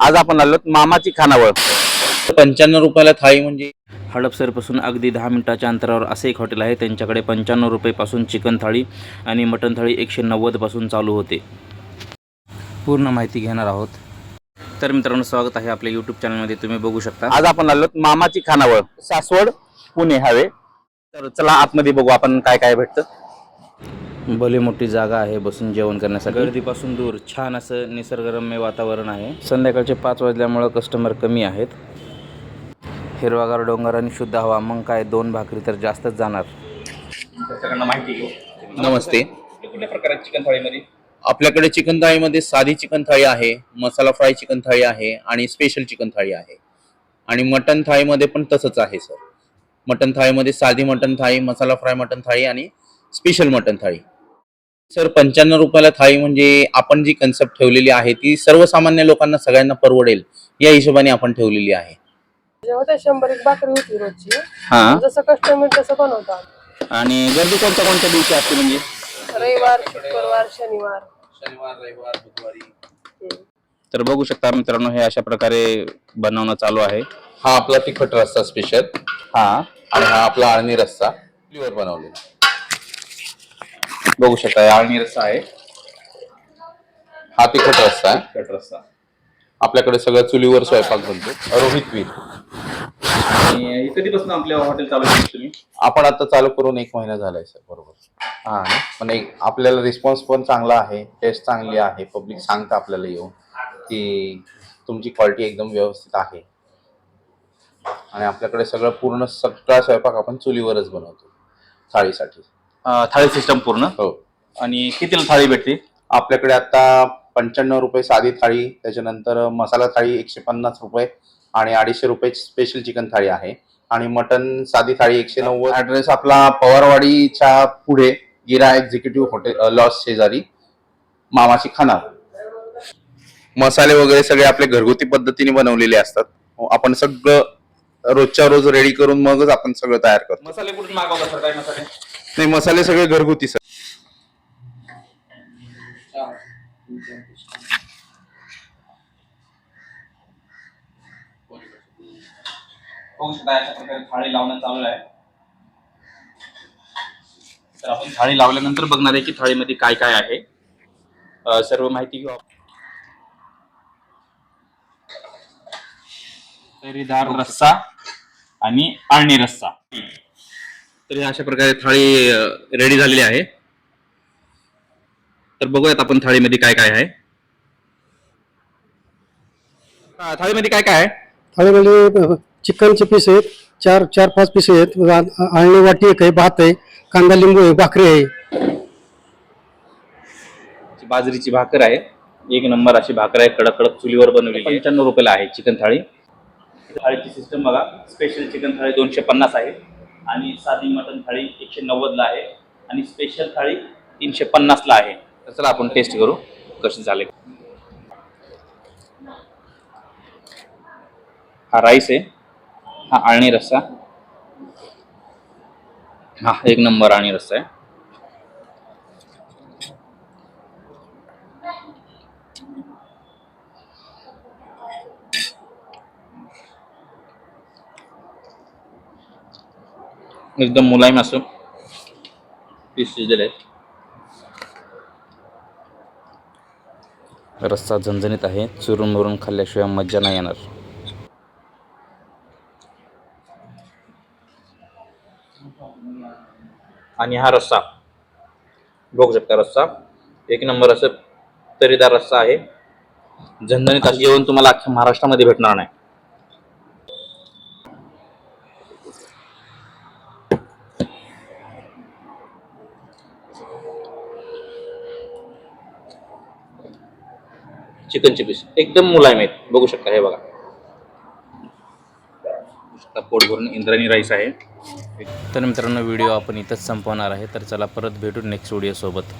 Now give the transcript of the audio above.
आज आपण आलो मामाची खानावळ. पंच्याण्णव रुपयाला थाळी म्हणजे हडपसरपासून अगदी दहा मिनिटाच्या अंतरावर असे एक हॉटेल आहे. त्यांच्याकडे पंच्याण्णव रुपयेपासून चिकन थाळी आणि मटन थाळी एकशे नव्वदपासून चालू होते. पूर्ण माहिती घेणार आहोत. तर मित्रांनो स्वागत आहे आपल्या यूट्यूब चॅनलमध्ये तुम्ही बघू शकता. आज आपण आलो मामाची खानावळ. सासवड पुणे हवे. तर चला आतमध्ये बघू आपण काय काय भेटतं. भली मोठी जागा आहे बसून जेवण करण्यासाठी. गर्दीपासून दूर छान असं निसर्गरम्य वातावरण आहे. संध्याकाळचे पाच वाजल्यामुळं कस्टमर कमी आहेत. हिरवागार डोंगर आणि शुद्ध हवा मग काय दोन भाकरी तर जास्तच जाणार. माहिती घेऊ. नमस्ते. कुठल्या प्रकारच्या चिकन थाळीमध्ये? आपल्याकडे चिकन थाळीमध्ये साधी चिकन थाळी आहे मसाला फ्राय चिकन थाळी आहे आणि स्पेशल चिकन थाळी आहे. आणि मटन थाळीमध्ये पण तसंच आहे सर मटन थाळीमध्ये साधी mutton thali masala fry mutton thali आणि स्पेशल मटन थाळी. सर पंच्याण्णव रुपयाला थाळी म्हणजे आपण जी कन्सेप्ट ठेवलेली आहे ती सर्वसामान्य लोकांना सगळ्यांना परवडेल या हिशोबाने आपण ठेवलेली आहे. जेव्हा त्या शंभर एक भाकरी होती रोजची. हा. जसं कस्टमर तसं आणि गर्दी कोणत्या कोणत्या दिवशी असते म्हणजे? रविवार शुक्रवार शनिवार. शनिवार रविवार बुधवारी. हम्म. तर बघू शकता मित्रांनो हे अशा प्रकारे बनवणं चालू आहे. हा आपला तिखट रस्सा स्पेशल हा. आणि हा आपला आळणी रस्सा. चुलीवर बनवलेला. बघू शकता आळणी रस्सा आहे. हा तिखट रस्सा आहे. तिखट रस्सा आपल्याकडे सगळं चुलीवर स्वयंपाक बनतो. रोहित वीर. आणि कधीपासून आपल्या हॉटेल चालू केलं तुम्ही? आपण आता चालू करून एक महिना झालाय सर बरोबर. हा? पण एक आपल्याला रिस्पॉन्स पण चांगला आहे टेस्ट चांगली आहे पब्लिक सांगतं आपल्याला येऊन की तुमची क्वालिटी एकदम व्यवस्थित आहे. आणि आपल्याकडे सगळं पूर्ण सगळा स्वयंपाक आपण चुलीवरच बनवतो थाळीसाठी. थाळी सिस्टम पूर्ण. हो. आणि कितीला थाळी भेटते आपल्याकडे आता पंच्याण्णव रुपये साधी थाळी त्याच्यानंतर मसाला थाळी एकशे पन्नास रुपये आणि अडीचशे रुपये स्पेशल चिकन थाळी आहे. आणि मटन साधी थाळी एकशे नव्वद. ऍड्रेस आपला पवारवाडीच्या पुढे गिरा एक्झिक्युटिव्ह हॉटेल लॉस शेजारी मामाची खाना मसाले वगैरे सगळे आपले घरगुती पद्धतीने बनवलेले असतात. आपण सगळं रोजच्या रोज रेडी करून मगच आपण सगळं तयार करतो. मसाले कुठून मागवता सर काय मसाले? नाही मसाले सगळे घरगुती सर. बघू शकता अशा प्रकारे थाळी लावणं चालू आहे. तर आपण थाळी लावल्यानंतर बघणार आहे की थाळीमध्ये काय काय आहे. सर्व माहिती घेऊ आपण. तरीदार रस्सा आणि आळणी रस्सा. तर हे अशा प्रकारे थाळी रेडी झालेली आहे. तर बघूयात आपण थाळीमध्ये काय काय आहे. थाळीमध्ये काय काय आहे? थाळीमध्ये चिकनचे पीस आहेत चार चार पाच पीस आहेत. आ- आळणी वाटी एक आहे भात आहे कांदा लिंबू आहे भाकरी आहे. बाजरीची भाकर आहे. एक नंबर अशी भाकर आहे कडक कडक चुलीवर बनवलेली पंच्याण्णव रुपयाला आहे चिकन थाळी. थाळीची सिस्टम बघा. स्पेशल चिकन थाळी दोनशे पन्नास आहे. आणि साधी मटन थाळी एकशे नव्वदला आहे आणि स्पेशल थाळी तीनशे पन्नासला आहे. तर चला आपण टेस्ट करू कशी झाले. हा राईस आहे. हा आळणी रस्सा. हा एक नंबर आळणी रस्सा आहे. एकदम मुलायम असं. पीस शिजलेले आहेत. रस्सा झणझणीत आहे. चुरून मुरून खाल्ल्याशिवाय मज्जा नाही येणार. आणि हा रस्सा. बघू शकता रस्सा. एक नंबर असं तरीदार रस्सा आहे. झणझणीत असं जेवण तुम्हाला अख्ख्या महाराष्ट्रामध्ये भेटणार नाही. चिकनचे पीस एकदम मुलायम आहेत. बघू शकता हे बघा. पोट भरून इंद्रायणी राईस आहे. तर मित्रांनो व्हिडिओ आपण इथंच संपवणार आहे. तर चला परत भेटू नेक्स्ट व्हिडिओसोबत